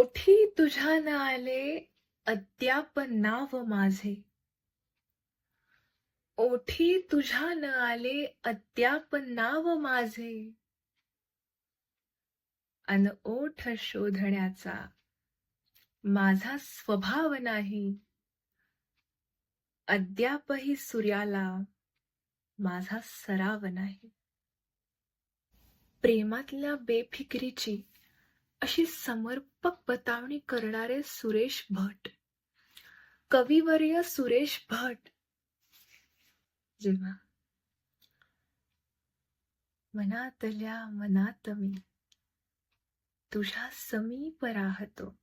ओठी तुझ्या न आले अद्याप नाव माझे. ओठी तुझ्या न आले अद्याप नाव माझे. अन ओठ शोधण्याचा माझा स्वभाव नाही. अद्यापही सूर्याला माझा सराव नाही. प्रेमातल्या बेफिकरीची अशी समर्पक बतावणी करणारे सुरेश भट. कविवर्य सुरेश भट. जेव्हा मनातल्या मनात मी तुझ्या समीप राहतो.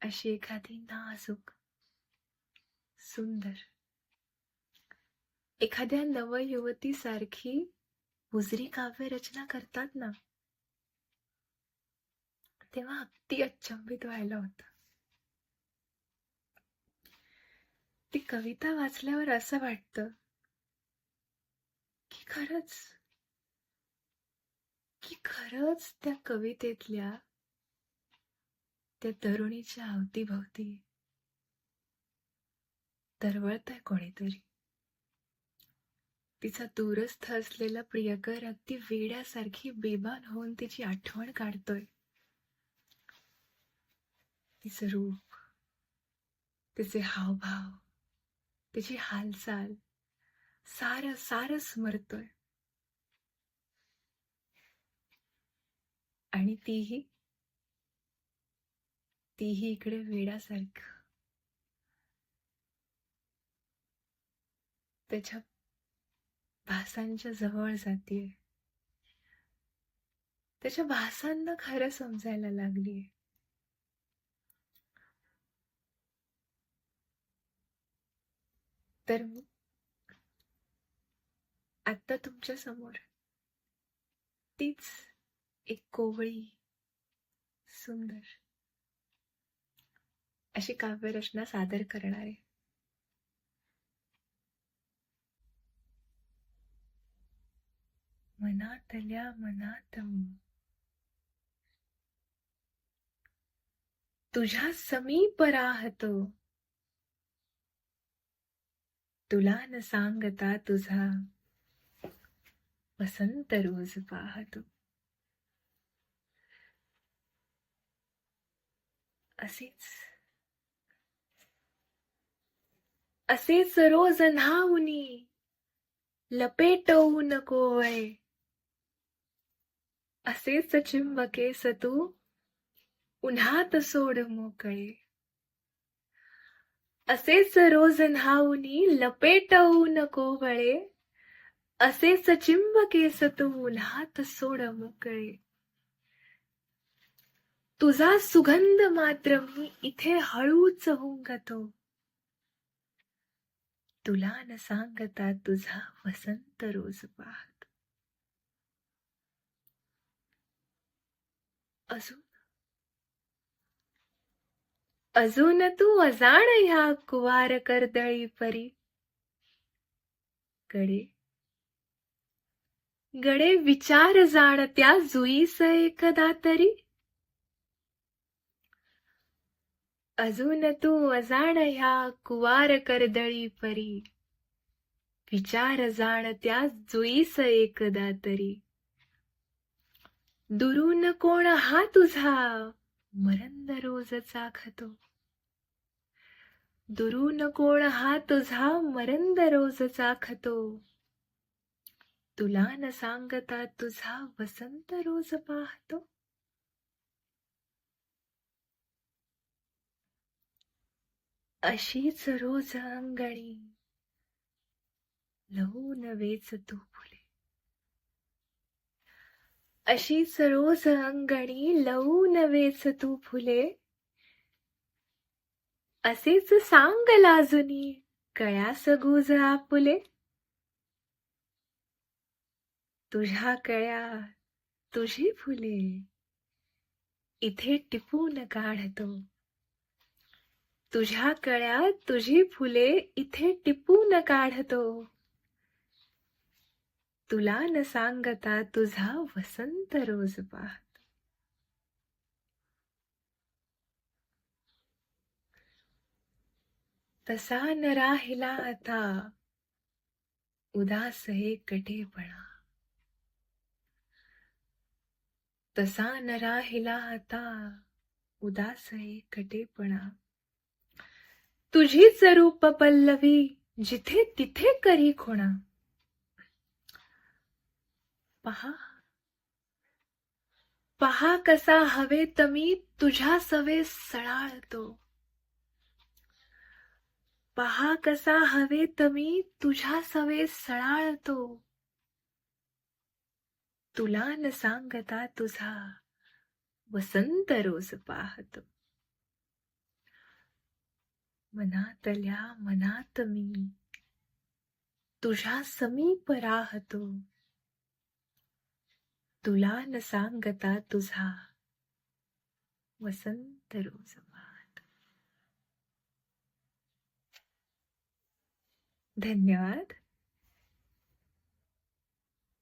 अशी एखादी नाजूक सुंदर एखाद्या नवयुवतीसारखी उजरी काव्य रचना करतात ना? तेव्हा अगदी अचंबित व्हायला होता. ती कविता वाचल्यावर असं वाटतं की खरंच की खरंच त्या कवितेतल्या त्या तरुणीच्या अवतीभवती तरवळतंय कोणीतरी. तिचा दूरस्थ असलेला प्रियकर अगदी वेड्यासारखी बेबान होऊन तिची आठवण काढतोय. तिचं रूप तिचे हावभाव तिची हालचाल सार सार स्मरतोय आणि तीही तीही इकडे वेडासारखं त्याच्या भासांच्या जवळ जातीये. त्याच्या भासांना खरं समजायला लागलीये. तर मी आता तुमच्यासमोर तीच एक कोवळी सुंदर अशी काव्यरचना सादर करणार आहे. मनातल्या मनात मी तुझ्या समीप राहतो. तुला न सांगता तुझा वसंत रोज पाहतो. असेच असेच रोज न्हाऊनी लपेटवू नको वय. असेच चिंबके तू उन्हात सोड मोकळे असेच रोज न्हाऊनी लपेटवू नको वळे असेच चिंबकेस तू उन्हात सोड मोकळे. तुझा सुगंध मात्र मी इथे हळूच हुंगतो. तुला न सांगता तुझा वसंत रोज पाहत. अजून अजून तू अजाण ह्या कुवार कर्दळी परी. गडे. गडे विचार जाण त्या जुईस एकदा तरी. अजून तू अजाण ह्या कुवार कर्दळी परी. विचार जाण त्या जुईस एकदा तरी. दुरून कोण हा तुझा मरंद रोज चाखतो दुरून कोण हा तुझा मरंद रोज चाखतो तुला न सांगता तुझा वसंत रोज पाहतो. अशीच रोज अंगणी. लहू नवेच तू फुले. अशी सरोज अंगणी लवू नवेच तू फुले. असेच सांग लाजुनी कळ्या सगुज आपुले. तुझ्या कळ्या तुझी फुले. इथे टिपून काढतो तुझ्या कळ्या तुझी फुले इथे टिपून काढतो तुला न सांगता तुझा वसंत रोज पाहत. तसा न राहिला आता उदास हे कटेपणा तसा न राहिला आता उदास हे कटेपणा तुझीच रूप पल्लवी जिथे तिथे करी खुणा. पहा. पहा कसा हवेत मी तुझ्या सवे सळाळतो. पहा कसा हवेत मी तुझ्या सवे सळाळतो. तुला न सांगता तुझा वसंत रोज पाहतो. मनातल्या मनात मी तुझ्या समीप राहतो. तुला न सांगता तुझा वसंत रोज धन्यवाद.